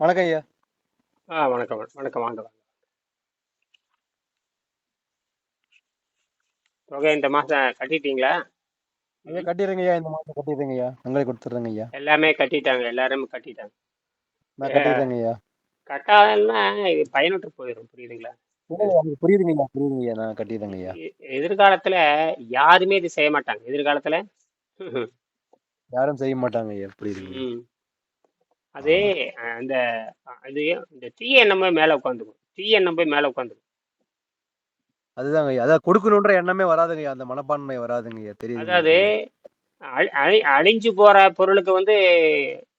வணக்கம் ஐயா. ஆ வணக்கம் வணக்கம் வாங்க வாங்க. தொகை இந்த மாதம் கட்டிட்டீங்களா? ஐயா கட்டிடுங்க ஐயா இந்த மாசம் கட்டிடுங்க ஐயா. உங்களே கொடுத்துட்றேங்க ஐயா. எல்லாமே கட்டிட்டாங்க எல்லாரும் கட்டிட்டாங்க. நான் கட்டிடுறேங்க ஐயா. கட்டாதல்னா இது பயனற்று போயிடும் புரியுதுங்களா? புரியுதுங்க ஐயா புரியுதுங்க ஐயா நான் கட்டிடுறேங்க ஐயா. எதிர்காலத்துல யாருமே இது செய்ய மாட்டாங்க எதிர்காலத்துல? யாரும் செய்ய மாட்டாங்க. ஐயா. ம். அதே அந்த அஹ், இது இந்த தீய எண்ணம் மேல உட்காந்துக்கும். தீய எண்ணம் மேல உட்காந்துக்கும். அதுதாங்க அதான் கொடுக்கணுன்ற எண்ணமே வராதுங்க. அந்த மனப்பான்மை வராதுங்க. தெரியுது அதாவது அழி- அழி- அழிஞ்சு போற பொருளுக்கு வந்து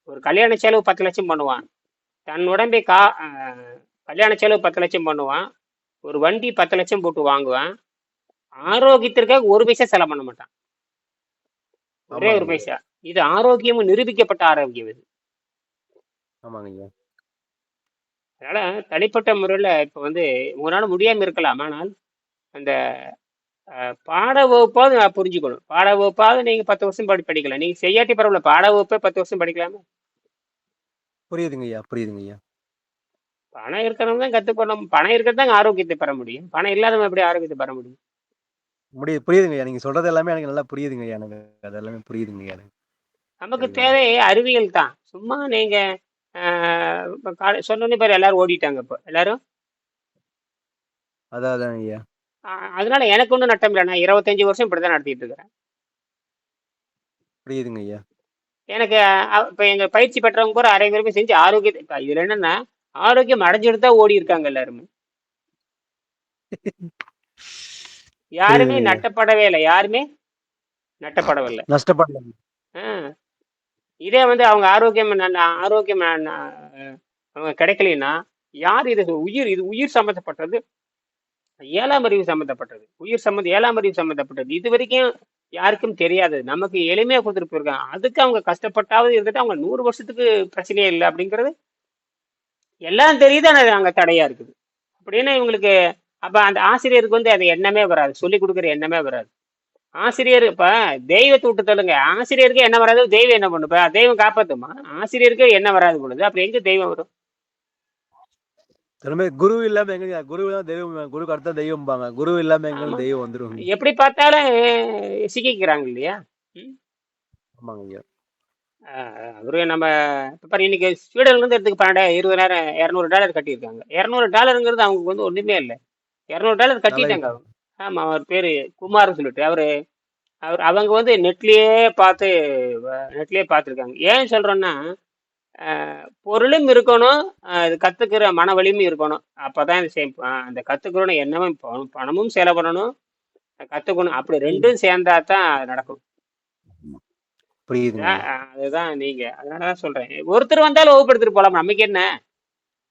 ஒரு கல்யாண செலவு பத்து லட்சம் பண்ணுவான். தன் உடம்பை கா கல்யாண செலவு பத்து லட்சம் பண்ணுவான். ஒரு வண்டி பத்து லட்சம் போட்டு வாங்குவான். ஆரோக்கியத்திற்காக ஒரு பைசா செலவு பண்ண மாட்டான். ஒரே ஒரு. பைசா. இது ஆரோக்கியமும் நிரூபிக்கப்பட்ட ஆரோக்கியம் இது. ஆமாங்க அதனால தனிப்பட்ட முறையில் இப்போ வந்து உங்களால முடியாம இருக்கலாம். ஆனால் அந்த பாட வகுப்பாவது நான் புரிஞ்சுக்கணும். பாட வகுப்பாவது நீங்க பத்து வருஷம் படி படிக்கலாம். நீங்க செய்யாட்டி பரவாயில்ல. பாட வகுப்பே பத்து வருஷம் படிக்கலாமா. புரியுதுங்க ஐயா புரியுதுங்க ஐயா பணம் இருக்கிறவங்க தான் கற்றுக்கணும் பணம் இருக்கிறதாங்க ஆரோக்கியத்தை பெற முடியும். பணம் இல்லாதவங்க எப்படி ஆரோக்கியத்தை பெற முடியும்? முடியுது புரியுதுங்க ஐயா நீங்க சொல்றது எல்லாமே எனக்கு நல்லா புரியுதுங்க ஐயா எனக்கு அது எல்லாமே புரியுதுங்க ஐயா எனக்கு. நமக்கு. தேவை அறிவியல் தான். சும்மா நீங்க சொன்னோன்னே பேர் எல்லாரும் ஓடிட்டாங்க இப்போ. எல்லாரும்? அதான் ஐயா. அதனால எனக்கு ஒன்றும் நட்டம் இல்லை. நான் இருபத்தஞ்சு வருஷம் இப்படி தான் நடத்திட்டு இருக்கிறேன். புரியுதுங்க ஐயா. எனக்கு இப்ப எங்க பயிற்சி பெற்றவங்க கூட அரை பேருமே செஞ்சு ஆரோக்கியத்தை இதுல என்னன்னா ஆரோக்கியம் அடைஞ்சிட்டு தான் ஓடி இருக்காங்க எல்லாருமே. யாருமே. நட்டப்படவே இல்லை. யாருமே நட்டப்படவில்லை. நஷ்டப்படலாம் ஆ. இதே வந்து அவங்க ஆரோக்கியம் நல்ல- ஆரோக்கியம் அவங்க கிடைக்கலன்னா யார் இது? உயிர் இது உயிர் சம்மந்தப்பட்டது ஏழாம் அறிவு சம்மந்தப்பட்டது உயிர் சம்மந்த ஏழாம் அறிவு சம்மந்தப்பட்டது இது வரைக்கும் யாருக்கும் தெரியாது. நமக்கு எளிமையா கொடுத்துட்டு போயிருக்காங்க. அதுக்கு அவங்க கஷ்டப்பட்டாவது இருந்துட்டு அவங்க நூறு வருஷத்துக்கு பிரச்சனையே இல்லை அப்படிங்கிறது எல்லாம் தெரியுது ஆனா அது அங்க தடையா இருக்குது. அப்படின்னா இவங்களுக்கு அப்ப அந்த ஆசிரியருக்கு வந்து அது எண்ணமே வராது. சொல்லி கொடுக்குற எண்ணமே வராது. ஆசிரியர் இப்ப தெய்வத்தை விட்டு சொல்லுங்க ஆசிரியருக்கு என்ன வராது? தெய்வம் என்ன பண்ணுப்ப தெய்வம் காப்பாத்துமா? ஆசிரியருக்கு என்ன வராது பொழுது? அப்புறம் எங்க தெய்வம் வரும்? குரு இல்லாம எங்க குரு தெய்வம். குருக்கு அடுத்த தெய்வம்பாங்க. குரு இல்லாம எங்க. தெய்வம் வந்துரும் எப்படி பார்த்தாலும் சிக்கிக்கிறாங்க இல்லையா? ஆமாங்க ஐயா. அவரு நம்ம இப்ப இன்னைக்கு ஸ்வீடன்ல இருந்து எடுத்துக்கு பன்னெண்டாயிரம் இருபதாயிரம் இரநூறு டாலர் கட்டியிருக்காங்க. இரநூறு டாலருங்கிறது அவங்களுக்கு வந்து ஒண்ணுமே இல்லை. இரநூறு டாலர் கட்டிட்டாங்க அவங்க. ஆமா அவர் பேரு குமார்னு சொல்லிட்டு. அவரு அவர் அவங்க வந்து நெட்லயே பார்த்து நெட்லயே பார்த்துருக்காங்க. ஏன் சொல்றேன்னா ஆஹ் பொருளும் இருக்கணும் ஆஹ் இது கத்துக்கிற மன வலிமையும் இருக்கணும். அப்பதான் இது செய்- அந்த கத்துக்கிறோன்னு என்னமும் பணம் பணமும் செலவு பண்ணணும் கத்துக்கணும். அப்படி ரெண்டும் சேர்ந்தா தான் நடக்கும். ஆஹ் அதுதான் நீங்க. அதனாலதான் சொல்றேன். ஒருத்தர் வந்தாலும் வகுப்படுத்திட்டு போலாம். நமக்கு என்ன?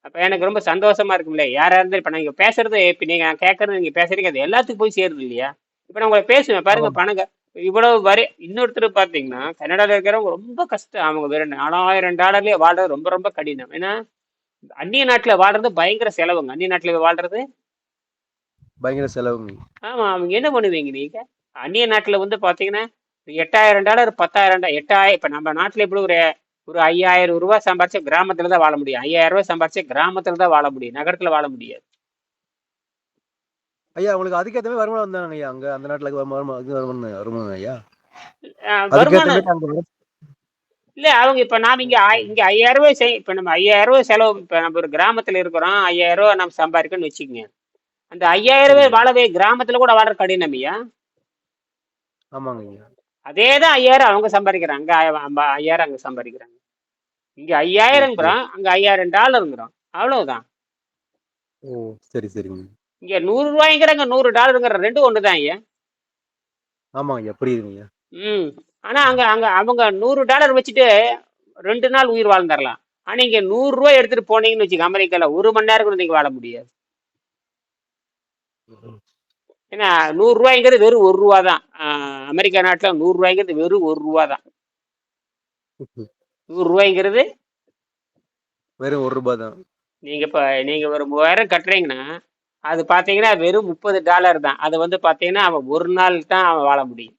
அப்ப எனக்கு ரொம்ப சந்தோஷமா இருக்கும்ல. யாரா இருந்தாலும் இப்ப நீங்க பேசுறது இப்ப நீங்க நான் கேட்கறது நீங்க பேசுறீங்க அது எல்லாத்துக்கும் போய் சேருது இல்லையா? இப்ப நான் உங்களை பேசுவேன். பாருங்க. பணங்க. இவ்வளவு வரி இன்னொருத்தர் பாத்தீங்கன்னா கனடால இருக்கிறவங்க ரொம்ப கஷ்டம். அவங்க வெறும் நாலாயிரம் டாலர்லயே வாழ்றது ரொம்ப ரொம்ப கடினம். ஏன்னா அந்நிய நாட்டுல வாழ்றது பயங்கர செலவுங்க. அந்நிய நாட்டுல வாழ்றது? பயங்கர செலவுங்க. ஆமா அவங்க என்ன பண்ணுவீங்க நீங்க? அந்நிய நாட்டுல வந்து பாத்தீங்கன்னா எட்டாயிரம் டாலர் பத்தாயிரம் டாலர் எட்டாயிரம் இப்ப நம்ம நாட்டுல எப்படி ஒரு ஒரு ஐயாயிரம் ரூபாய் சம்பாரிச்சா கிராமத்துல தான் வாழ முடியும். ஐயாயிரம் ரூபாய் சம்பாரிச்சா கிராமத்துல தான் வாழ முடியும். நகரத்துல வாழ முடியாது. ஐயா உங்களுக்கு அதுக்கேற்ற மாதிரி வருமானம் வந்தாங்க ஐயா அங்க அந்த நாட்டுல வருமானம் வருமானம் ஐயா? வருமானம். இல்ல அவங்க இப்ப நாம இங்க இங்க ஐயாயிரம் ரூபாய் செய் இப்ப நம்ம ஐயாயிரம் ரூபாய் செலவு இப்ப நம்ம ஒரு கிராமத்துல இருக்கிறோம் ஐயாயிரம் ரூபாய் நம்ம சம்பாதிக்கணும்னு வச்சுக்கோங்க. அந்த ஐயாயிரம் ரூபாய் வாழவே கிராமத்துல கூட வாழ கடினம் ஐயா. ஆமாங்க ஐயா. அதே தான் ஐயாயிரம் அவங்க சம்பாதிக்கிறாங்க ஐயாயிரம் அங்க சம்பாதிக்கிறாங்க. இங்க ஐயாயிரங்கிறோம் அங்க ஐயாயிரம் டாலருங்கிறோம் அவ்வளவுதான். ஓ சரி சரிங்க. இங்க நூறு ரூபாய்ங்கிறாங்க நூறு டாலருங்கிற ரெண்டும் ஒண்ணுதான் ஐயா. ஆமாங்க ஐயா புரியுதுங்க ம். ஆனா அங்க அங்க அவங்க நூறு டாலர் வச்சுட்டு ரெண்டு நாள் உயிர் வாழ்ந்துடலாம். ஆனா இங்க நூறு ரூபாய் எடுத்துட்டு போனீங்கன்னு வச்சுக்க அமெரிக்கால ஒரு மணி நேரம் கூட நீங்க வாழ முடியாது. ஏன்னா நூறு ரூபாய்ங்கிறது வெறும் ஒரு ரூபா தான் அமெரிக்கா நாட்டுல நூறு ரூபாய்ங்கிறது வெறும் ஒரு ரூபா தான் நூறு ரூபாய்ங்கிறது? வெறும் ஒரு ரூபாய் தான். நீங்க இப்ப நீங்க ஒரு மூவாயிரம் கட்டுறீங்கன்னா அது பாத்தீங்கன்னா வெறும் முப்பது டாலர் தான். அது வந்து பாத்தீங்கன்னா அவன் ஒரு நாள் தான் அவன் வாழ முடியும்.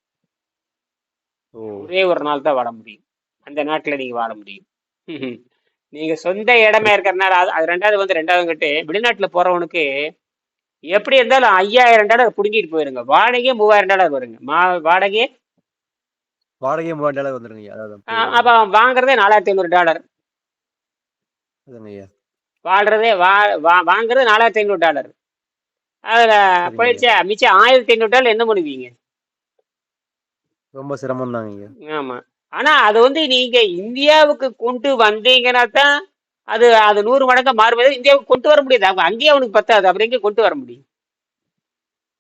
ஒரே ஒரு நாள் தான் வாழ முடியும். அந்த நாட்டுல நீங்க வாழ முடியும். நீங்க சொந்த இடமே இருக்கிறனால அது அது ரெண்டாவது வந்து ரெண்டாவது கட்டு வெளிநாட்டுல போறவனுக்கு எப்படி இருந்தாலும் ஐயாயிரம் டாலர் புடுங்கிட்டு போயிருங்க. வாடகையே மூவாயிரம் டாலர் வருங்க. மா வாடகையே வாடகையே மூவாயிரம் டாலர் வந்துருங்க புரியுது அப்ப அவன் வாங்குறதே நாலாயிரத்தி ஐநூறு டாலர். அதுங்க ஐயா வாழ்றதே வா வாங்குறது நாலாயிரத்தி ஐநூறு டாலர். அதுல போயிடுச்சு மிச்சம் ஆயிரத்தி ஐநூறு டாலர் என்ன பண்ணுவீங்க? ரொம்ப சிரமம் தாங்க ஆமா. ஆனா அது வந்து நீங்க இந்தியாவுக்கு கொண்டு வந்தீங்கன்னா தான் அது அது நூறு மடங்கா மாறுவது இந்தியாவுக்கு கொண்டு வர முடியாது. அவங்க அங்கேயே அவனுக்கு பத்தாது. அப்புறம் எங்க கொண்டு வர முடியும்.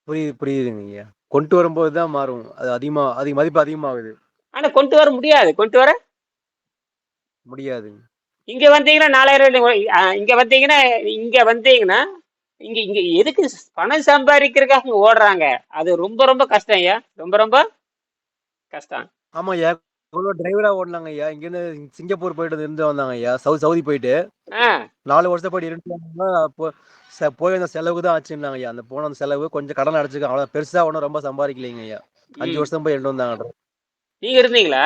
புரியுது புரியுதுங்க ஐயா கொண்டு வரும்போது தான் மாறும். அது அதிகமா அதிக மதிப்பு அதிகமாகுது. ஆனா கொண்டு வர முடியாது. கொண்டு வர? முடியாதுங்க இங்க வந்தீங்கன்னா நாலாயிரம் இங்க வந்தீங்கன்னா இங்க வந்தீங்கன்னா இங்க இங்க எதுக்கு பணம் சம்பாதிக்கிறதுக்காக ஓடுறாங்க? அது ரொம்ப ரொம்ப கஷ்டம் ஐயா. ரொம்ப ரொம்ப கஷ்டம். ஆமா ஐயா. இவ்வளோ டிரைவரா ஓடலாங்க ஐயா. இங்கேருந்து சிங்கப்பூர் போயிட்டு இருந்து வந்தாங்க ஐயா. சவுதி சவுதி போயிட்டு. நாலு வருஷம் போயிட்டு இருந்து போய் அந்த செலவுக்கு தான் ஆச்சுன்னாங்க ஐயா. அந்த போன அந்த செலவு கொஞ்சம் கடன் அடைச்சுக்க அவ்வளோ பெருசா ஒன்றும் ரொம்ப சம்பாதிக்கலைங்க ஐயா. அஞ்சு. வருஷம் போய் இருந்து வந்தாங்க நீங்க இருந்தீங்களா?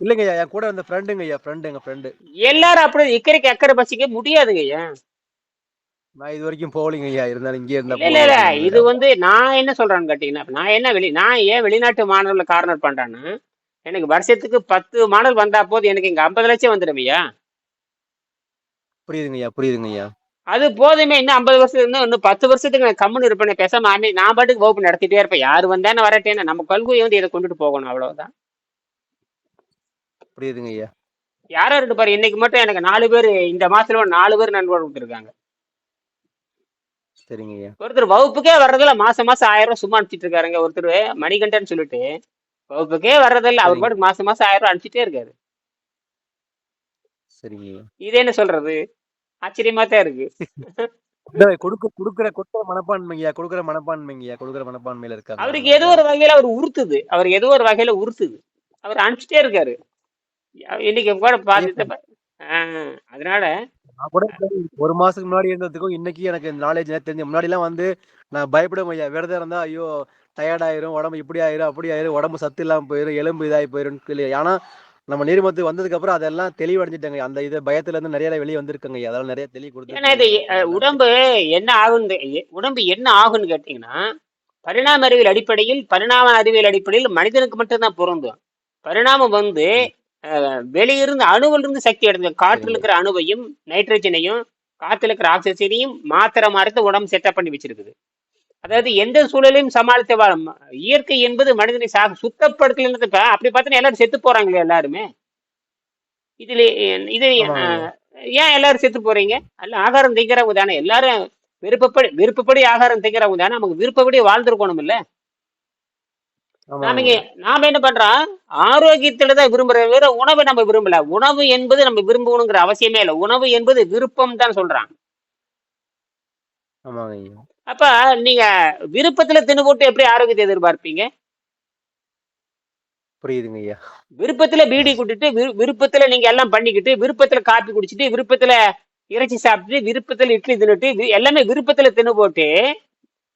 இல்லைங்க ஐயா என் கூட அந்த ஃப்ரெண்டுங்க ஐயா ஃப்ரெண்டு எங்க ஃப்ரெண்டு எல்லாரும் அப்படி இக்கரைக்கு அக்கறை பசிக்க முடியாதுங்க ஐயா. நான் இது வரைக்கும் போகலிங்க ஐயா இருந்தாலும் இங்கே இருந்தா இல்ல இல்ல இது வந்து நான் என்ன சொல்றேன்னு கேட்டீங்கன்னா நான் என்ன வெளி நான் ஏன் வெளிநாட்டு மாணவர்களை கார்னர் பண்றேன்னா எனக்கு வருஷத்துக்கு பத்து மாணவர் வந்தா போது எனக்கு இங்க ஐம்பது லட்சம் வந்துடுமையா புரியுதுங்க ஐயா புரியுதுங்க ஐயா. அது போதுமே இன்னும் ஐம்பது வருஷத்துக்கு இன்னும் இன்னும் பத்து வருஷத்துக்கு நான் கம்முன்னு இருப்பேன் பேசாம ஆமே நான் பாட்டுக்கு வகுப்பு நடத்திட்டே இருப்பேன். யாரு வந்தானே வரட்டேன்னு நம்ம கொள்கையை வந்து இதை கொண்டுட்டு போகணும் அவ்வளவுதான். புரியுதுங்க ஐயா. யாரோ ரெண்டு பாரு இன்னைக்கு மட்டும் எனக்கு நாலு பேர் இந்த மாசத்துல நாலு பேர் நண்பர் கொடுத்துருக்காங்க. சரிங்க ஐயா. ஒருத்தர் வகுப்புக்கே வர்றதில்ல மாசம் மாசம் ஆயிரம் ரூபாய் சும்மா அனுப்பிச்சிட்டு இருக்காருங்க ஒருத்தர் மணிகண்டன் சொல்லிட்டு. வகுப்புக்கே வர்றதில்ல அவர் பாட்டுக்கு மாசம் மாசம் ஆயிரம் ரூபாய் அனுப்பிச்சிட்டே இருக்காரு. சரிங்க ஐயா. இது என்ன சொல்றது? ஆச்சரியமா தான் இருக்கு கொடுக்க கொடுக்குற கொடுக்குற மனப்பான்மைங்கய்யா கொடுக்குற மனப்பான்மைங்கய்யா கொடுக்குற மனப்பான்மையில இருக்காங்க. அவருக்கு ஏதோ ஒரு வகையில அவர் உறுத்துது. அவர் ஏதோ ஒரு வகையில உறுத்துது. அவர் அனுப்பிச்சிட்டே இருக்காரு. இன்னைக்கு கூட பார்த்துட்டு ஆஹ் அதனால கூட ஒரு மாசத்துக்கு முன்னாடி இருந்ததுக்கும் இன்னைக்கு எனக்கு நாலேஜ் தெரிஞ்ச முன்னாடி எல்லாம் வந்து நான் பயப்படுவேன் ஐயா. விரதம் இருந்தா ஐயோ டயர்ட் ஆயிரும் உடம்பு இப்படி ஆயிரும் அப்படி ஆயிரும் உடம்பு சத்து இல்லாம போயிரும் எலும்பு இதாகி போயிரும் ஆனா நம்ம நீர்மத்து வந்ததுக்கு அப்புறம் அதெல்லாம் தெளிவடைஞ்சிட்டாங்க. அந்த இது பயத்துல இருந்து நிறைய வெளியே வந்திருக்குங்க. அதெல்லாம் நிறைய தெளிவு கொடுத்து உடம்பு என்ன ஆகுன்னு உடம்பு என்ன ஆகுன்னு கேட்டீங்கன்னா பரிணாம அறிவியல் அடிப்படையில் பரிணாம அறிவியல் அடிப்படையில் மனிதனுக்கு மட்டும்தான் பொருந்தும். பரிணாமம் வந்து வெளியிருந்து அணுவில் இருந்து சக்தி அடைஞ்சது காற்றில். இருக்கிற அணுவையும் நைட்ரஜனையும் காத்துல இருக்கிற ஆக்சிஜனையும் மாத்திரை மாறுத்து உடம்பு செட்டப் பண்ணி வச்சிருக்குது. அதாவது எந்த சூழலையும் சமாளித்த வாழும் இயற்கை என்பது மனிதனை சா சுத்தப்படுத்தல அப்படி பார்த்தா எல்லாரும் செத்து போறாங்களே எல்லாருமே. இதுல இது ஏன் எல்லாரும் செத்து போறீங்க? அல்ல ஆகாரம் திங்கிறவங்க தானே எல்லாரும் விருப்பப்படி விருப்பப்படி ஆகாரம் திங்கிறவங்க தானே நமக்கு விருப்பப்படி வாழ்ந்துருக்கணும் இல்ல நாம. நாம என்ன பண்றோம்? ஆரோக்கியத்துல தான் விரும்புற உணவை நம்ம விரும்பல. உணவு என்பது நம்ம விரும்பணுங்கிற அவசியமே இல்லை. உணவு என்பது விருப்பம் தான் சொல்றான் ஐயா. அப்ப நீங்க விருப்பத்துல தின்னு போட்டு எப்படி ஆரோக்கியத்தை எதிர்பார்ப்பீங்க? புரியுதுங்க ஐயா. விருப்பத்துல பீடி குடிட்டு விரு- விருப்பத்துல நீங்க எல்லாம் பண்ணிக்கிட்டு விருப்பத்துல காப்பி குடிச்சிட்டு விருப்பத்துல இறைச்சி சாப்பிட்டுட்டு விருப்பத்துல இட்லி தின்னுட்டு எல்லாமே விருப்பத்துல தின்னு போட்டு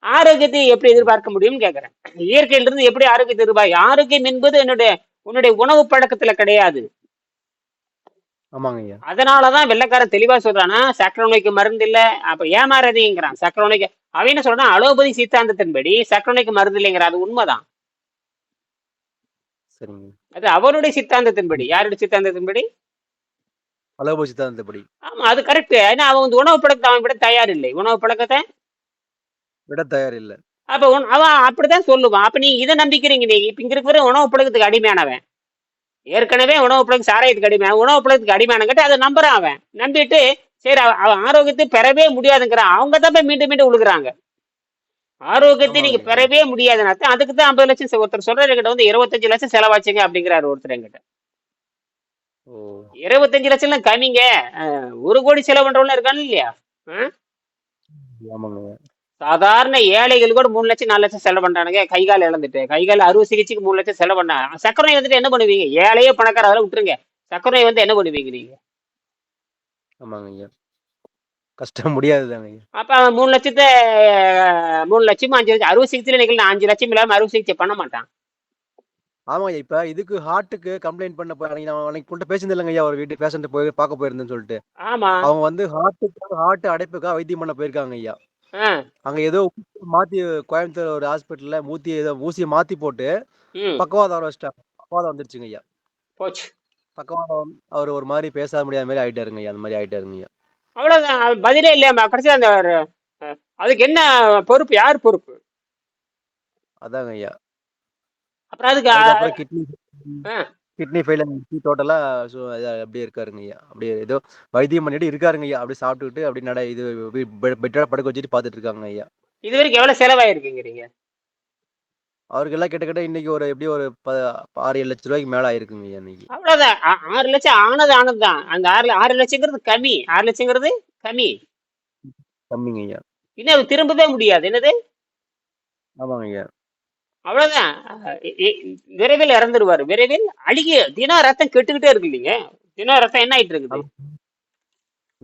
ஆரோக்கியத்தை எப்படி எதிர்பார்க்க முடியும்னு கேக்குறேன். இயற்கையில இருந்து எப்படி ஆரோக்கியத்தை எதிர்பார்க்க ஆரோக்கியம் என்பது என்னுடைய உன்னுடைய உணவு பழக்கத்துல கிடையாது. ஆமாங்க அதனாலதான் வெள்ளைக்காரன் தெளிவா சொல்றானா சக்கரை நோய்க்கு மருந்து இல்ல. அப்ப ஏமாறாதீங்கிறான். சக்கரை நோய்க்கு அவன் என்ன சொல்றான் அலோபதி சித்தாந்தத்தின்படி சக்கரை நோய்க்கு மருந்து இல்லைங்கிற அது உண்மைதான். அது அவருடைய சித்தாந்தத்தின்படி. யாருடைய சித்தாந்தத்தின்படி? அலோபதி சித்தாந்தப்படி ஆமா அது கரெக்ட் ஏன்னா அவன் வந்து உணவு பழக்கத்தை அவன் விட தயார் இல்லை உணவு பழக்கத்தை விட தயார் இல்ல அப்ப அவன் அப்படிதான் சொல்லுவான். அப்ப நீங்க இதை நம்பிக்கிறீங்க நீங்க இப்ப இங்க இருக்கிற உணவு பழக்கத்துக்கு அடிமையானவன். ஏற்கனவே உணவு பழக்கம் சாராயத்துக்கு அடிமையான உணவு பழக்கத்துக்கு அடிமையான கட்டி அதை நம்புறான் அவன். நம்பிட்டு சரி அவன் ஆரோக்கியத்தை பெறவே முடியாதுங்கிறான் அவங்க தான் போய் மீண்டும் மீண்டும் உழுகுறாங்க. ஆரோக்கியத்தை நீங்க. பெறவே முடியாதுன்னா அதுக்கு தான் ஐம்பது லட்சம் ஒருத்தர் சொல்றாரு என்கிட்ட வந்து இருபத்தஞ்சு லட்சம் செலவாச்சுங்க அப்படிங்கிறாரு ஒருத்தர் என்கிட்ட. ஓ. இருபத்தஞ்சு லட்சம்லாம் கம்மிங்க. அஹ், ஒரு கோடி செலவு பண்றவங்க இருக்கானு இல்லையா. சாதாரண ஏழைகள் கூட மூணு லட்சம் நாலு லட்சம் செலவு பண்றானுங்க. கை கால் இழந்துட்டு. கை கால் அறுவை சிகிச்சைக்கு மூணு லட்சம் செலவு பண்ணாங்க சக்கரை வந்துட்டு என்ன பண்ணுவீங்க? ஏழையே பணக்கார அதெல்லாம் விட்டுருங்க. சக்கரை வந்து என்ன பண்ணுவீங்க நீங்க? ஆமாங்க ஐயா. கஷ்டம் முடியாதுதாங்க ஐயா. அப்ப அவன் மூணு லட்சத்தை மூணு லட்சமும் அஞ்சு லட்சம் அறுவை சிகிச்சையில நிகழ்ந்து அஞ்சு லட்சம் இல்லாம அறுவை சிகிச்சை பண்ண மாட்டான். ஆமாங்க இப்ப இதுக்கு ஹார்ட்டுக்கு கம்ப்ளைண்ட் பண்ண போய் நான் அன்னைக்கு பேசியிருந்தேன் இல்லைங்க ஐயா ஒரு வீட்டு பேஷண்ட் போய் பார்க்க போயிருந்தேன்னு சொல்லிட்டு. ஆமா. அவங்க வந்து ஹார்ட்டுக்கு ஹார்ட் அடைப்புக்காக வைத்தியம் பண்ண போயிருக்காங்க ஐயா. அங்க ஏதோ மாத்தி கோயம்புத்தூர் ஒரு ஹாஸ்பிட்டல்ல மூத்தி ஏதோ ஊசியை மாத்தி போட்டு பக்கவாதம் வர வச்சிட்டாங்க. பக்கவாதம் வந்துருச்சுங்க ஐயா. போச்சு. பக்கவாதம் அவர் ஒரு மாதிரி பேச முடியாத மாதிரி ஆயிட்டாருங்க ஐயா அந்த மாதிரி ஆயிட்டாருங்க ஐயா அவ்வளவுதான் அது பதிலே இல்லையா கடைசியா அந்த ஒரு, அதுக்கு என்ன பொறுப்பு யார் பொறுப்பு அதாங்க ஐயா அப்புறம் அதுக்கு அ- அதுக்கப்புறம் கிட்னி ஆ. கிட்னி ஃபெயில் டோட்டலா ஸோ அப்படியே இருக்காருங்க ஐயா அப்படியே ஏதோ வைத்தியம் பண்ணிட்டு இருக்காருங்க ஐயா அப்படியே சாப்பிட்டுக்கிட்டு அப்படி நட இது பெட்டரா படுக்க வச்சுட்டு பார்த்துட்டு இருக்காங்க ஐயா இது வரைக்கும் எவ்வளவு செலவாயிருக்குங்கிறீங்க அவருக்கு எல்லாம் கிட்டத்தட்ட இன்னைக்கு ஒரு எப்படி ஒரு ஆறு ஏழு லட்ச ரூபாய்க்கு மேல ஆயிருக்குங்க இன்னைக்கு. அவ்வளவுதான். ஆறு லட்சம் ஆனது ஆனதுதான் அந்த ஆறு ஆறு லட்சங்கிறது கம்மி. ஆறு லட்சங்கிறது கம்மி. கம்மிங்க ஐயா. இன்னும் திரும்பவே முடியாது. என்னது? ஆமாங்க ஐயா. அவ்வளவுதான். விரைவில் இறந்துருவாரு விரைவில் அழுகி தினம் ரத்தம் கெட்டுக்கிட்டே இருக்கு இல்லைங்க? தினம் ரத்தம் என்ன ஆயிட்டு இருக்குது?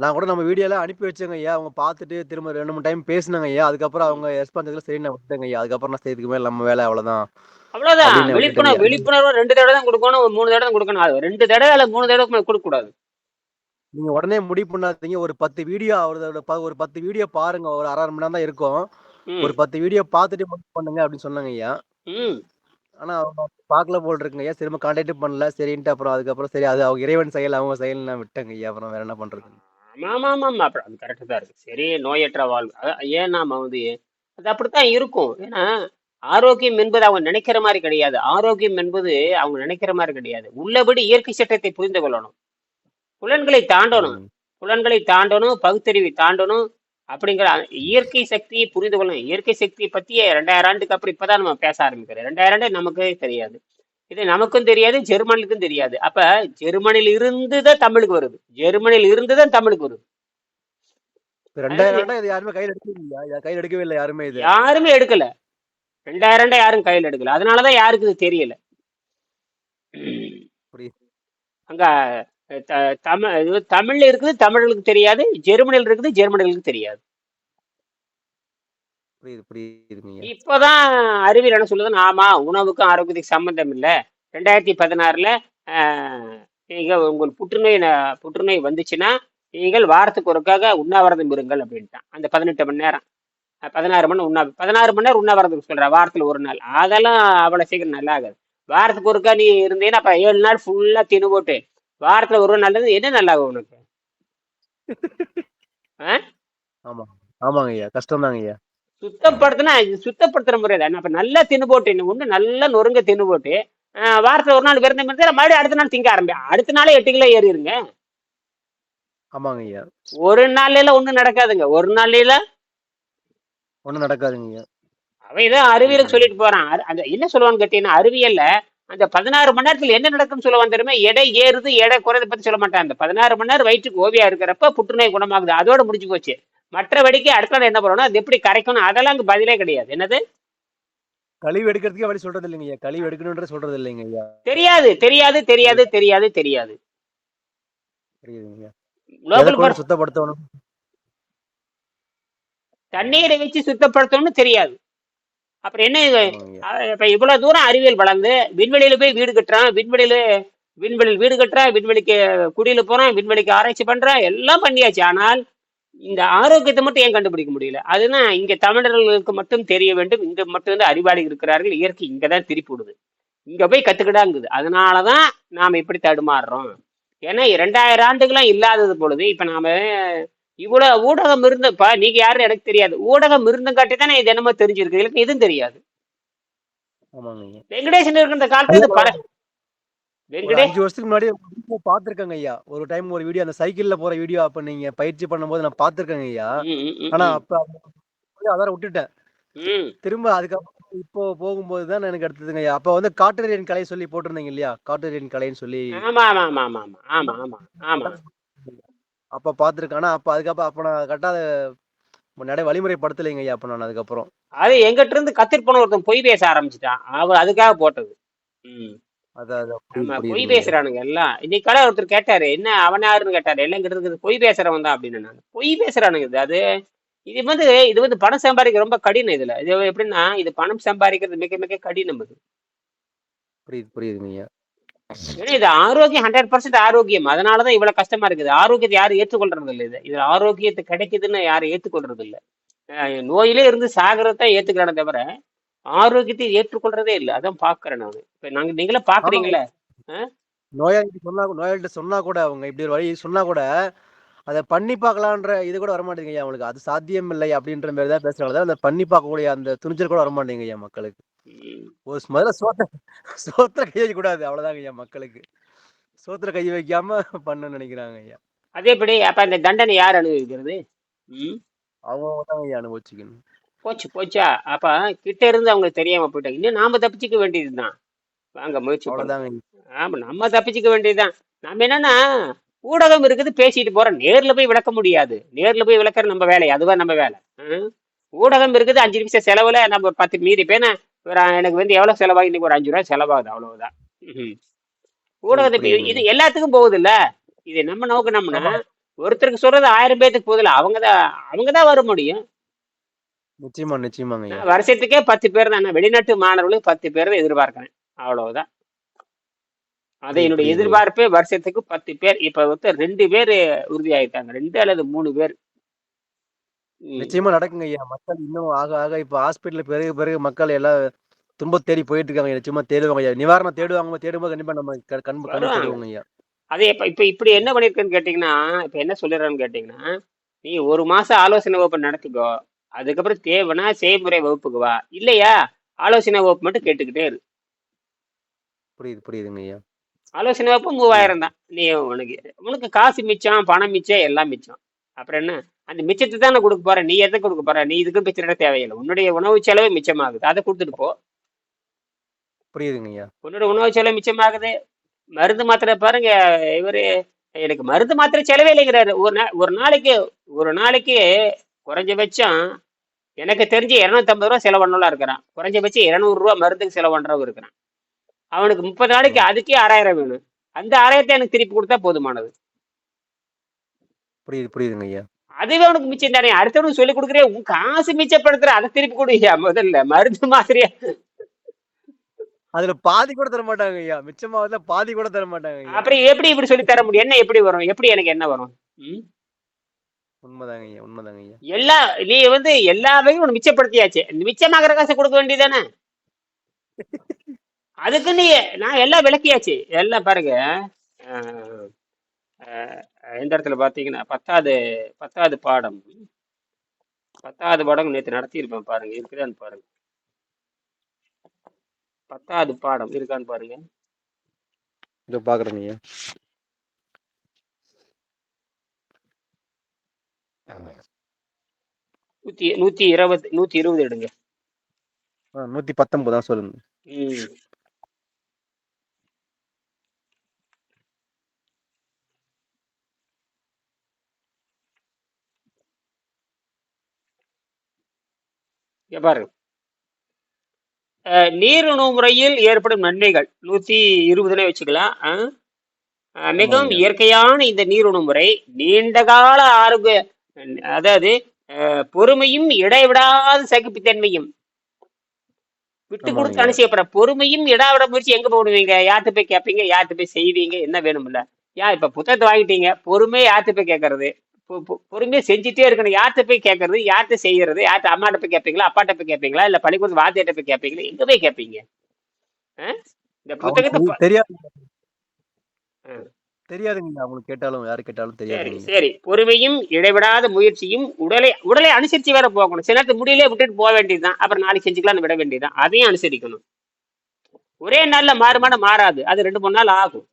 நான் கூட நம்ம வீடியோல அனுப்பி வச்சேங்க ஐயா. அவங்க பார்த்துட்டு திரும்ப ரெண்டு மூணு டைம் பேசினாங்க ஐயா. அதுக்கப்புறம் அவங்க ரெஸ்பான்ஸ் சரி நான் விட்டேங்க ஐயா. அதுக்கப்புறம் நான் செய்யறதுக்கு மேல நம்ம வேலை அவ்வளவுதான். அப்படின்னு விழிப்புணர்வு. விழிப்புணர்வு ரெண்டு தடவை தான் கொடுக்கணும் ஒரு மூணு தடவை தான் கொடுக்கணும். அது ரெண்டு தடவை இல்ல மூணு தடவை கொடுக்க கூடாது நீங்க உடனே முடிவு பண்ணாதீங்க. ஒரு பத்து வீடியோ அவரோட ஒரு பத்து வீடியோ பாருங்க. ஒரு அரை மணி நேரம் தான் இருக்கும். ஒரு பத்து வீடியோ பார்த்துட்டு முடிவு பண்ணுங்க அப்படின்னு சொன்னாங்க ஐயா. ஆனா அவங்க பார்க்கல போல் இருக்குங்க ஐயா. திரும்ப கான்டாக்ட் பண்ணல. சரின்ட்டு அப்புறம் அதுக்கப்புறம் சரி அது அவங்க இறைவன் செயல் அவங்க செயல் நான் விட்டேங்க ஐயா. அப்புறம் வேற என்ன பண்றது ஆமா ஆமா ஆமா ஆமா அப்புறம் அது கரெக்டு தான் இருக்கு. சரி நோயற்ற வாழ்வு. அதான் ஏன் நாம வந்து அது அப்படித்தான் இருக்கும். ஏன்னா ஆரோக்கியம் என்பது அவங்க நினைக்கிற மாதிரி கிடையாது. ஆரோக்கியம் என்பது அவங்க நினைக்கிற மாதிரி கிடையாது. உள்ளபடி இயற்கை சட்டத்தை புரிந்து கொள்ளணும். புலன்களை தாண்டணும். புலன்களை தாண்டணும் பகுத்தறிவை தாண்டணும் அப்படிங்கிற இயற்கை சக்தியை புரிந்து கொள்ளணும். இயற்கை சக்தியை பத்தியே ரெண்டாயிரம் ஆண்டுக்கு அப்புறம் இப்பதான் நம்ம பேச ஆரம்பிக்கிறோம். ரெண்டாயிரம் ஆண்டு நமக்கு தெரியாது. இது நமக்கும் தெரியாது ஜெர்மனுக்கும் தெரியாது. அப்ப ஜெர்மனியில் இருந்து தான் தமிழுக்கு வருது. ஜெர்மனியில் இருந்து தான் தமிழுக்கு வருது. ரெண்டாயிரம் யாருமே கையில் இதை கையில் எடுக்கவே இல்லை யாருமே இது. யாருமே எடுக்கல. ரெண்டாயிரம் யாரும் கையில் எடுக்கல. அதனாலதான் யாருக்கு இது தெரியல. அங்க தமிழ் தமிழ்ல இருக்குது தமிழர்களுக்கு தெரியாது ஜெர்மனியில் இருக்குது ஜெர்மனிகளுக்கு தெரியாது. புரியுது புரியுதுங்க இப்பதான் அறிவியல் என்ன சொல்லுதுன்னு ஆமா உணவுக்கும் ஆரோக்கியத்துக்கு சம்பந்தம் இல்லை. ரெண்டாயிரத்தி பதினாறுல நீங்கள் உங்களுக்கு புற்றுநோய் புற்றுநோய் வந்துச்சுன்னா நீங்கள் வாரத்துக்கு ஒருக்காக உண்ணாவிரதம் இருங்கள் அப்படின்ட்டான். அந்த பதினெட்டு மணி நேரம். பதினாறு மணி உண்ணா பதினாறு மணி நேரம் உண்ணாவிரதம் சொல்ற வாரத்துல ஒரு நாள். அதெல்லாம் அவ்வளவு சீக்கிரம் நல்லா ஆகாது. வாரத்துக்கு ஒருக்கா நீ இருந்தீங்கன்னா அப்ப ஏழு நாள் ஃபுல்லா தின்னு போட்டு வாரத்துல ஒரு நாள் இருந்து என்ன நல்லா ஆகும் உனக்கு ஆமா ஆமாங்க ஐயா கஷ்டம் தாங்க ஐயா சுத்தப்படுத்தினா சுத்தப்படுத்துற முறை தான் அப்ப நல்லா தின்னு போட்டு இன்னும் ஒண்ணு நல்லா நொறுங்க தின்னு போட்டு வாரத்துல ஒரு நாள் விருந்தம் இருந்தா மறுபடியும் அடுத்த நாள் திங்க ஆரம்பி அடுத்த நாளே எட்டு கிலோ ஏறிடுங்க ஆமாங்க ஐயா. ஒரு நாள்ல ஒண்ணும் நடக்காதுங்க. ஒரு நாள்ல ஒண்ணும் நடக்காதுங்க ஐயா. அவன் இதை அறிவியலுக்கு சொல்லிட்டு போறான். அந்த என்ன சொல்லுவான்னு கேட்டீங்கன்னா அறிவியல்ல அந்த பதினாறு மணி நேரத்துல என்ன நடக்கும்னு சொல்ல வந்துருமே எடை ஏறுது எடை குறையதை பத்தி சொல்ல மாட்டான். அந்த பதினாறு மணி நேரம் வயிற்றுக்கு ஓவியா இருக்கிறப்ப புற்றுநோய் குணமாகுது. அதோட முடிஞ்சு போச்சு. மற்றபடிக்கு அடுத்த என்ன பண்ணணும்? அது எப்படி கரைக்கணும்? அதெல்லாம் அங்க பதிலே கிடையாது. என்னது? கழிவு எடுக்கிறதுக்கே வழி சொல்றது இல்லைங்க ஐயா கழிவு எடுக்கணுன்ற சொல்றது இல்லைங்க ஐயா தெரியாது தெரியாது தெரியாது தெரியாது. தெரியாது சுத்தப்படுத்தணும்? தண்ணீரை வச்சு சுத்தப்படுத்தணும்னு தெரியாது. அப்புறம் என்ன இப்ப இவ்வளவு தூரம் அறிவியல் வளர்ந்து விண்வெளியில போய் வீடு கட்டுறான் விண்வெளியில விண்வெளியில் வீடு கட்டுறான் விண்வெளிக்கு குடியில போறான் விண்வெளிக்கு ஆராய்ச்சி பண்றான் எல்லாம் பண்ணியாச்சு. ஆனால் இந்த ஆரோக்கியத்தை மட்டும் ஏன் கண்டுபிடிக்க முடியல? அதுதான் இங்க தமிழர்களுக்கு மட்டும் தெரிய வேண்டும். இங்க மட்டும் வந்து அறிவாளி இருக்கிறார்கள். இயற்கை இங்கதான் திருப்பி விடுது இங்க போய் கத்துக்கிடாங்குது. அதனாலதான் நாம இப்படி தடுமாறுறோம். ஏன்னா இரண்டாயிரம் ஆண்டுகளாம் இல்லாதது பொழுது இப்ப நாம இவ்வளவு ஊடகம் இருந்தப்ப நீங்க யாரும் எனக்கு தெரியாது. ஊடகம் இருந்தங்காட்டி தானே இது என்னமோ தெரிஞ்சிருக்கு. எனக்கு எதுவும் தெரியாது. வெங்கடேசன் இருக்கிற காலத்துல வெங்கடேஷ் அஞ்சு வருஷத்துக்கு முன்னாடி பாத்திருக்காங்க ஐயா. ஒரு டைம் ஒரு வீடியோ அந்த சைக்கிள்ல போற வீடியோ அப்ப நீங்க பயிற்சி பண்ணும்போது நான் பாத்திருக்கேங்க ஐயா. ஆனா அப்ப அதான் விட்டுட்டேன். திரும்ப அதுக்கப்புறம் இப்போ போகும்போது தான் எனக்கு அடுத்ததுங்க ஐயா. வந்து காட்டரியன் கலை சொல்லி போட்டிருந்தீங்க இல்லையா? காட்டரியன் கலைன்னு சொல்லி. அப்ப பாத்திருக்கேன் ஆனா அப்ப அதுக்கப்புறம் அப்ப நான் கரெக்டா நடை வழிமுறைப்படுத்தலைங்க ஐயா நான் அதுக்கப்புறம். அது எங்கிட்ட இருந்து கத்திர்பன ஒருத்தன் அதுக்காக போட்டது. பொய். பேசுறானுங்க எல்லாம். இன்னைக்கு கடை ஒருத்தர் கேட்டாரு என்ன அவன் யாருன்னு கேட்டாரு. எல்லாம் கிட்ட இருக்குது பொய் பேசுறவன் தான் அப்படின்னு நான் பொய் பேசுறானுங்க இது அது இது வந்து இது வந்து பணம் சம்பாதிக்க ரொம்ப கடினம் இதுல. இது எப்படின்னா இது பணம் சம்பாதிக்கிறது மிக மிக கடினம் இது புரியுது புரியுதுங்க ஏன்னா இது ஆரோக்கியம் ஹண்ட்ரட் பர்சன்ட் ஆரோக்கியம். அதனாலதான் இவ்வளவு கஷ்டமா இருக்குது. ஆரோக்கியத்தை யாரும் ஏற்றுக்கொள்றது இல்லை இது. இது ஆரோக்கியத்தை கிடைக்குதுன்னு யாரும் ஏற்றுக்கொள்றது இல்லை நோயிலே இருந்து சாகிறதான் ஏத்துக்கிறானே தவிர ஆரோக்கியத்தை ஏற்றுக்கொள்றதே இல்லை. அதான் பாக்குறேன் நான். இப்ப நாங்க நீங்களே பாக்குறீங்களே? நோயாளிகிட்ட சொன்னா நோயாளிகிட்ட சொன்னா கூட அவங்க இப்படி ஒரு வழி சொன்னா கூட அதை பண்ணி பார்க்கலான்ற இது கூட வரமாட்டேங்குது ஐயா அவங்களுக்கு. அது சாத்தியம் இல்லை அப்படின்ற மாதிரி தான் பேசுறாங்க. அதை பண்ணி பார்க்கக்கூடிய அந்த துணிச்சல் கூட வரமாட்டேங்குது ஐயா மக்களுக்கு. ஒரு முதல்ல சோத்த சோத்துல கை வைக்க கூடாது அவ்வளவுதாங்க ஐயா மக்களுக்கு. சோத்துல கை வைக்காம பண்ண நினைக்கிறாங்க ஐயா. அதேபடி அப்ப அந்த தண்டனை யார் அனுபவிக்கிறது? அவங்க தாங்க ஐயா அனுபவிச்சுக்கணும். போச்சு போச்சா? அப்ப கிட்ட இருந்து அவங்களுக்கு தெரியாம போயிட்டாங்க. இன்னும் நாம தப்பிச்சுக்க வேண்டியதுதான். வாங்க முயற்சி. ஆமா நம்ம தப்பிச்சுக்க வேண்டியதுதான். நம்ம என்னன்னா ஊடகம் இருக்குது பேசிட்டு போறோம். நேர்ல போய் விளக்க முடியாது. நேர்ல போய் விளக்குற நம்ம வேலை அதுவா நம்ம வேலை? ஊடகம் இருக்குது அஞ்சு நிமிஷம் செலவுல நம்ம ஒரு பத்து மீதி பேன ஒரு எனக்கு வந்து எவ்வளவு செலவாகி இன்னைக்கு ஒரு அஞ்சு ரூபாய் செலவாகுது அவ்வளவுதான். ம்ஹும். ஊடகத்தை புரியுதுங்க இது எல்லாத்துக்கும் போகுது இல்ல இது நம்ம நோக்கணும்னா ஆமா. ஒருத்தருக்கு சொல்றது ஆயிரம் பேத்துக்கு போகுதுல அவங்கதான் அவங்கதான் வர முடியும். நிச்சயமா நிச்சயமாங்க வருஷத்துக்கே பத்து பேர் தான் வெளிநாட்டு மாணவர்களுக்கு பத்து பேர் தான் எதிர்பார்க்கிறேன். அவ்வளவுதான். அது என்னுடைய எதிர்பார்ப்பே. வருஷத்துக்கு பத்து பேர் இப்ப வந்து ரெண்டு பேர் உறுதி ஆயிட்டாங்க ரெண்டு அல்லது மூணு பேர். நிச்சயமா நடக்குங்க ஐயா. மக்கள் இன்னும் ஆக ஆக இப்ப ஹாஸ்பிட்டல் பிறகு பிறகு மக்கள் எல்லாம் துன்ப தேடி போயிட்டு இருக்காங்க நிச்சயமா தேடுவாங்க ஐயா. நிவாரணம் தேடுவாங்க தேடும்போது கண்டிப்பா நம்ம கண் கண்ணு வருவாங்க தெரியுங்க ஐயா. அதே இப்ப இப்ப இப்படி என்ன பண்ணிருக்கேன்னு கேட்டீங்கன்னா இப்ப என்ன சொல்லிடுறேன்னு கேட்டீங்கன்னா நீ ஒரு மாசம் ஆலோசனை வகுப்பு நடத்திக்கோ. அதுக்கப்புறம் தேவைன்னா செய்முறை வகுப்புக்கு வா. இல்லையா? ஆலோசனை வகுப்பு மட்டும் கேட்டுக்கிட்டே இரு. புரியுது புரியுதுங்க ஐயா. ஆலோசனை வகுப்பு மூவாயிரம் தான். நீ உனக்கு உனக்கு காசு மிச்சம் பணம் மிச்சம் எல்லாம் மிச்சம். அப்புறம் என்ன? அந்த மிச்சத்தை தானே கொடுக்க போற? நீ எதை கொடுக்க போற? நீ இதுக்கு பிச்சை தேவையில்லை. உன்னுடைய உணவு செலவு மிச்சமாகுது. அதை கொடுத்துட்டு போ. புரியுதுங்க ஐயா. உன்னோட உணவு செலவு மிச்சமாகுது. மருந்து மாத்திரை பாருங்க இவரு எனக்கு மருந்து மாத்திரை செலவே இல்லைங்கிறாரு. ஒரு நா ஒரு நாளைக்கு ஒரு நாளைக்கு குறைஞ்சபட்சம் எனக்கு தெரிஞ்சு இரநூத்தம்பது ரூபா செலவு பண்ணலாம் இருக்கிறான் குறைஞ்சபட்சம் இருநூறு ரூபா மருந்துக்கு செலவு பண்றவங்க இருக்கிறான். அவனுக்கு முப்பது நாளைக்கு அதுக்கே ஆறாயிரம் வேணும். அந்த ஆறாயிரத்தை எனக்கு திருப்பி கொடுத்தா போதுமானது. புரியுது புரியுதுங்க ஐயா. அதுவே உனக்கு மிச்சம் தானே. அடுத்தவனுக்கு சொல்லி கொடுக்குறே உன் காசு மிச்சப்படுத்துற அதை திருப்பி கொடுயா முதல்ல. மருந்து மாத்திரையா அதுல பாதி கூட தர மாட்டாங்க ஐயா. மிச்சமாவதுல பாதி கூட தர மாட்டாங்க அப்புறம் எப்படி இப்படி சொல்லி தர முடியும்? என்ன எப்படி வரும்? எப்படி எனக்கு என்ன வரும்? உண்மைதாங்க ஐயா உண்மைதாங்க ஐயா. எல்லா நீ வந்து எல்லாவையும் உனக்கு மிச்சப்படுத்தியாச்சு. இந்த மிச்சமாகிற காசை கொடுக்க வேண்டியதானே அதுக்கு நீ நான் எல்லாம் விளக்கியாச்சு. எல்லாம் பாருங்க. அஹ், அஹ், எந்த இடத்துல பார்த்தீங்கன்னா பத்தாவது பத்தாவது பாடம். பத்தாவது பாடம் நேற்று நடத்தியிருப்பேன் பாருங்க. இருக்குதான்னு பாருங்க. பத்தாவது பாடம் இருக்கான்னு பாருங்க. இதோ பாக்குறேங்க ஐயா. நூத்தி நூத்தி இருபது நூத்தி இருபது எடுங்க. நூத்தி பத்தொன்பது தான் சொல்லுங்க அஹ், நீருணவு முறையில் ஏற்படும் நன்மைகள். நூத்தி இருபதுல வச்சுக்கலாம். மிகவும் இயற்கையான இந்த நீருணவு முறை நீண்டகால ஆரோக்கிய அதாவது பொறுமையும் இடைவிடாத சகிப்புத்தன்மையும். விட்டு கொடுத்து அனுசயப்படுற பொறுமையும் இடாவிட முயற்சி எங்க போடுவீங்க? யார்கிட்ட போய் கேட்பீங்க யார்கிட்ட போய் செய்வீங்க? என்ன வேணும்ல? யா இப்ப புத்தகத்தை வாங்கிட்டீங்க. பொறுமையை யார்கிட்ட போய் கேட்கறது பொறுமையா செஞ்சுட்டே இருக்கணும். யார்கிட்ட போய் கேட்கறது யார்கிட்ட செய்யறது? யார்கிட்ட அம்மாட்ட போய் கேட்பீங்களா அப்பாட்ட போய் கேட்பீங்களா இல்ல பள்ளிக்கூடத்து வாத்தியாட்ட போய் கேட்பீங்களா எங்க போய் கேட்பீங்க? இந்த புத்தகத்தை தெரியாது. தெரியாதுங்க அவங்களுக்கு கேட்டாலும் யாரு கேட்டாலும் சரி ஐயா சரி. பொறுமையும் இடைவிடாத முயற்சியும் உடலை உடலை அனுசரிச்சு வேற போகணும். சில நேரத்துக்கு முடியலே விட்டுட்டு போக வேண்டியதுதான். அப்புறம் நாளைக்கு செஞ்சுக்கலாம்னு விட வேண்டியதுதான். அதையும் அனுசரிக்கணும். ஒரே நாள்ல மாறுமான மாறாது. அது ரெண்டு மூணு நாள் ஆகும்.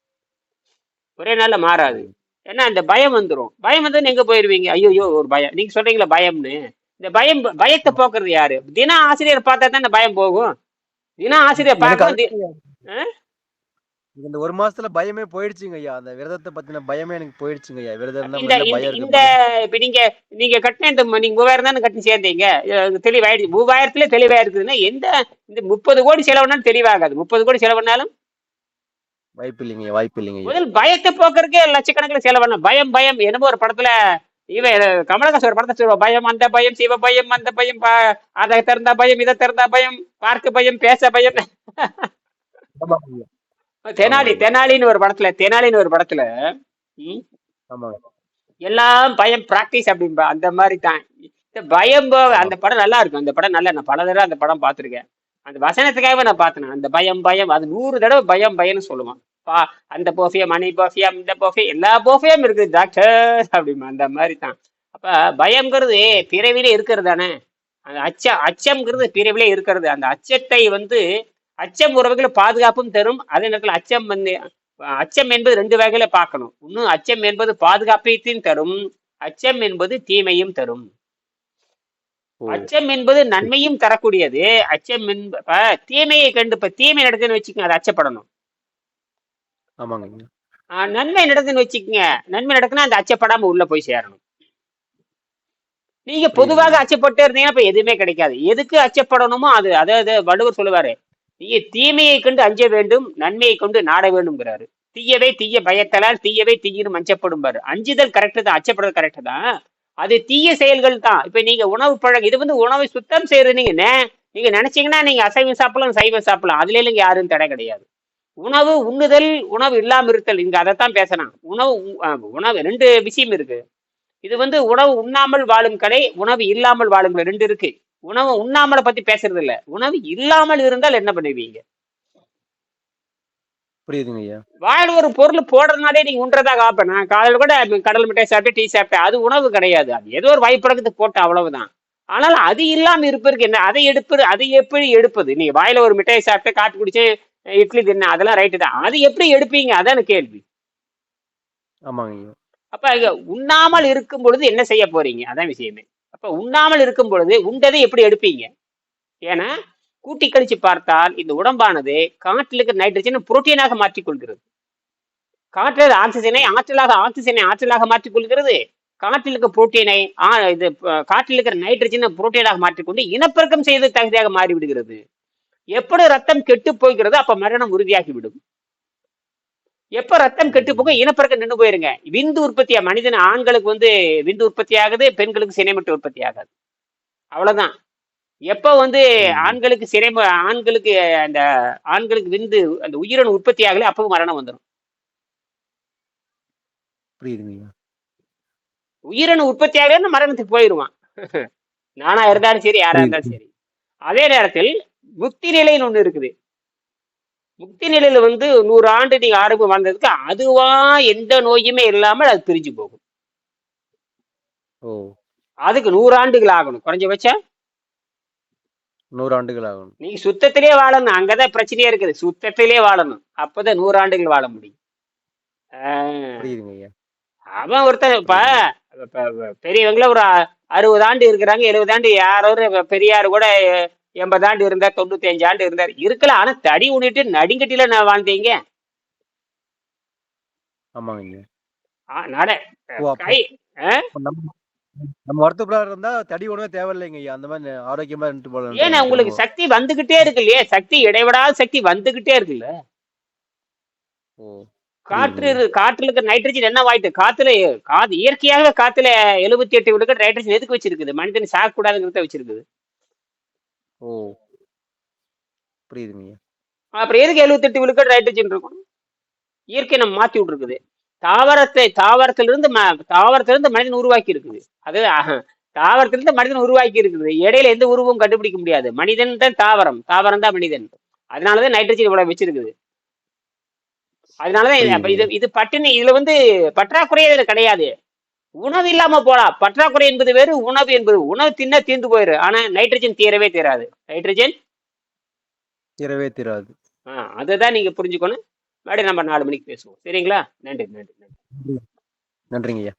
ஒரே நாள்ல மாறாது. ஏன்னா இந்த பயம் வந்துரும். பயம் வந்து எங்க போயிருவீங்க? ஐயோ ஒரு பயம். நீங்க சொல்றீங்களா பயம்னு. இந்த பயம் பயத்தை. போக்குறது யாரு? தினம் ஆசிரியர் பார்த்தா தான் இந்த பயம் போகும்? தினம் ஆசிரியர் எனக்கு அது? எனக்கு இந்த ஒரு மாசத்துல பயமே போயிடுச்சுங்க ஐயா அந்த விரதத்தை பத்தின பயமே எனக்கு போயிடுச்சுங்க ஐயா விரதம் இந்த இப்ப நீங்க நீங்க கட்டின இந்த நீங்க மூவாயிரம் தானே கட்டி சேர்ந்தீங்க. தெளிவாயிடுச்சு. மூவாயிரத்துல தெளிவா இருக்குதுன்னா எந்த இந்த முப்பது கோடி செலவுனாலும் தெளிவாகாது. முப்பது கோடி செலவுனாலும் வாய்ப்பு இல்லைங்க வாய்ப்பு இல்லைங்க முதல் பயத்தை போக்குறதுக்கே லட்சக்கணக்கில் செலவான பயம் பயம். என்னமோ ஒரு படத்துல இவன் கமலஹாசன் ஒரு படத்தை சொல்லுவா பயம் அந்த பயம் சிவ பயம் அந்த பயம் ப- அதை திறந்தா பயம் இதை திறந்தா பயம் பார்க்க பயம் பேச பயம். தெனாலி தெனாலின்னு ஒரு படத்துல தெனாலின்னு ஒரு படத்துல எல்லாம் பயம் பிராக்டிஸ் அப்படின்பா அந்த மாதிரி தான் இந்த பயம் போ- ஆமா. அந்த படம் நல்லா இருக்கும். அந்த படம் நல்லா நான் பல தடவை அந்த படம் பார்த்துருக்கேன். அந்த வசனத்துக்காகவே நான் பார்த்தேன். அந்த பயம் பயம் அது நூறு தடவை பயம் பயம்னு சொல்லுவான். பா அந்த போஃபியம் மணி போஃபியம் இந்த போஃபியம் எல்லா போஃபியம் இருக்குது டாக்டர் அப்படிமா அந்த மாதிரி தான் அப்ப பயம்ங்கிறது பிறவிலே இருக்கிறது தானே? அந்த அச்சம் அச்சம்ங்கிறது பிறவிலே இருக்கிறது. அந்த அச்சத்தை வந்து அச்சம் வகையில பாதுகாப்பும் தரும். அதே நேரத்தில் அச்சம் வந்து அச்சம் என்பது ரெண்டு வகையில பார்க்கணும். இன்னும் அச்சம் என்பது பாதுகாப்பையும் தரும். அச்சம் என்பது தீமையும் தரும். அச்சம் என்பது நன்மையும் தரக்கூடியது. அச்சம் என்ப தீமையை கண்டு இப்ப தீமை நடக்குதுன்னு வச்சுக்கோங்க அது அச்சப்படணும். ஆமாங்க. நன்மை நடக்குதுன்னு வச்சுக்கோங்க நன்மை நடக்குன்னா அந்த அச்சப்படாம உள்ள போய் சேரணும். நீங்க பொதுவாக அச்சப்பட்டு இருந்தீங்கன்னா இப்ப எதுவுமே கிடைக்காது. எதுக்கு அச்சப்படணுமோ அது அதாவது வள்ளுவர் சொல்லுவாரு நீ தீமையை கண்டு அஞ்ச வேண்டும் நன்மையை கொண்டு நாட வேண்டும்ங்கிறாரு. தீயவை தீய பயத்தலால் தீயவை தீயினும் அஞ்சப்படும் பாரு. அஞ்சுதல் கரெக்டு தான் அச்சப்படுறது கரெக்டு தான். அது தீய செயல்கள் தான். இப்ப நீங்க உணவு பழக்கம் இது வந்து உணவை சுத்தம் செய்யறது நீங்க நீங்க நினைச்சீங்கன்னா நீங்க அசைவம் சாப்பிடலாம் சைவம் சாப்பிடலாம். அதுல இல்லைங்க யாரும் தடை கிடையாது. உணவு உண்ணுதல் உணவு இல்லாம இருத்தல் இங்க அதைத்தான் பேசணும் உணவு உணவு ரெண்டு விஷயம் இருக்கு. இது வந்து உணவு உண்ணாமல் வாழும் கலை உணவு இல்லாமல் வாழும் கலை. ரெண்டு இருக்கு. உணவு உண்ணாமலை பத்தி பேசுறது இல்ல உணவு இல்லாமல் இருந்தால் என்ன பண்ணுவீங்க? புரியுதுங்க ஐயா. வாயில் ஒரு பொருள் போடுறதுனாலே நீங்க உண்றதா காப்பேன். நான் காலையில் கூட கடல் மிட்டாய் சாப்பிட்டு டீ சாப்பிட்டேன். அது உணவு கிடையாது. அது ஏதோ ஒரு வாய்ப்படக்கத்துக்கு போட்ட அவ்வளவுதான். ஆனால் அது இல்லாம இருப்பதற்கு என்ன? அதை எடுப்பது அதை எப்படி எடுப்பது? நீங்க வாயில ஒரு மிட்டாய் சாப்பிட்டு காப்பி குடிச்சு இட்லி தின்ன அதெல்லாம் ரைட்டு தான். அது எப்படி எடுப்பீங்க? அதான கேள்வி. ஆமாங்க அப்ப உண்ணாமல் இருக்கும் பொழுது என்ன செய்ய போறீங்க? அதான் விஷயமே. அப்ப உண்ணாமல் இருக்கும் பொழுது உண்டதை எப்படி எடுப்பீங்க? ஏன்னா கூட்டி கழிச்சு பார்த்தால் இந்த உடம்பானது காற்றில் இருக்கிற நைட்ரஜனை புரோட்டீனாக மாற்றிக் கொள்கிறது காற்றில் ஆக்சிஜனை ஆற்றலாக ஆக்சிஜனை ஆற்றலாக மாற்றிக்கொள்கிறது. காற்றில் இருக்க புரோட்டீனை ஆ, இது காற்றில் இருக்கிற நைட்ரஜனை புரோட்டீனாக மாற்றிக்கொண்டு இனப்பெருக்கம் செய்து தகுதியாக மாறிவிடுகிறது. எப்படி ரத்தம் கெட்டு போகிறதோ அப்ப மரணம் உறுதியாகிவிடும். எப்ப ரத்தம் கெட்டு போக இனப்பெருக்கம் நின்று போயிருங்க. விந்து உற்பத்தியா? மனிதன் ஆண்களுக்கு வந்து விந்து உற்பத்தி ஆகுது பெண்களுக்கு சினைமட்டு உற்பத்தி ஆகாது. அவ்வளவுதான். எப்ப வந்து ஆண்களுக்கு சினை ஆண்களுக்கு அந்த ஆண்களுக்கு விந்து அந்த உயிரணு உற்பத்தி ஆகல அப்பவும் மரணம் வந்துடும் உயிரணு உற்பத்தி ஆகலன்னு மரணத்துக்கு போயிடுவான் நானா இருந்தாலும் சரி யாரா இருந்தாலும் சரி. அதே நேரத்தில் முக்தி நிலைன்னு ஒண்ணு இருக்குது. முக்தி நிலையில வந்து நூறு ஆண்டு நீங்க ஆரோக்கியம் வாழ்ந்ததுக்கு அதுவா எந்த நோயுமே இல்லாமல் அது பிரிஞ்சு போகும். ஓ. அதுக்கு நூறு ஆண்டுகள் ஆகணும். குறைஞ்சபட்சம் நூறு ஆண்டுகள் ஆகணும். நீங்க சுத்தத்திலே வாழணும். அங்கதான் பிரச்சனையே இருக்குது. சுத்தத்திலே வாழணும். அப்பதான் நூறு ஆண்டுகள் வாழ முடியும். அவன் ஒருத்தன் இப்ப பெரியவங்கள ஒரு அறுபது ஆண்டு இருக்கிறாங்க. எழுபது ஆண்டு யாரோ பெரியார் கூட எண்பது ஆண்டு இருந்தார் தொண்ணூத்தி அஞ்சு ஆண்டு இருந்தார். இருக்கல ஆனா தடி உண்ணிட்டு நடிங்கட்டில நான் வாழ்ந்தீங்க. ஆமாங்க. நட கை நம்ம வருத்தப்படாத இருந்தா தடி ஒண்ணுமே தேவையில்லைங்க அந்த மாதிரி ஆரோக்கியமா இருந்துட்டு ஏன்னா போகலாம் உங்களுக்கு திரும்ப சக்தி வந்துகிட்டே இருக்கு இல்லையே சக்தி இடைவிடாத சக்தி வந்துகிட்டே இருக்குல்ல? காற்று காற்றுல இருக்க நைட்ரஜன் என்ன வாயிட்டு? காத்துல காத்து இயற்கையாக காத்துல எழுபத்தி எட்டு விழுக்க நைட்ரஜன் எதுக்கு வச்சிருக்குது? மனிதன் சாக கூடாதுங்கிறத வச்சிருக்குது. ஓ. புரியுதுங்க அப்புறம் எதுக்கு எழுபத்தெட்டு விழுக்காடு நைட்ரஜன் இருக்கணும் இயற்கை நம்ம மாத்தி விட்டுருக்குது. தாவரத்தை தாவரத்திலிருந்து ம தாவரத்திலிருந்து மனிதன் உருவாக்கி இருக்குது. அது தாவரத்திலிருந்து மனிதன் உருவாக்கி இருக்குது. இடையில எந்த உருவம் கண்டுபிடிக்க முடியாது. மனிதன் தான் தாவரம். தாவரம் தான் மனிதன். அதனாலதான் நைட்ரஜன் இவ்வளவு வச்சிருக்குது. அதனாலதான் இது- அப்ப இது இது பட்டினி இதுல வந்து பற்றாக்குறையே இதுல கிடையாது. உணவு இல்லாம போலாம் பற்றாக்குறை என்பது வேறு உணவு என்பது உணவு தின்னா தீர்ந்து போயிரு. ஆனா நைட்ரஜன் தீரவே தீராது. நைட்ரஜன் தீரவே தீராது. ஆஹ் அதுதான் நீங்க புரிஞ்சுக்கணும். மறுபடியும் நம்ம நாலு மணிக்கு பேசுவோம். சரிங்களா? நன்றி நன்றி நன்றி. நன்றிங்க ஐயா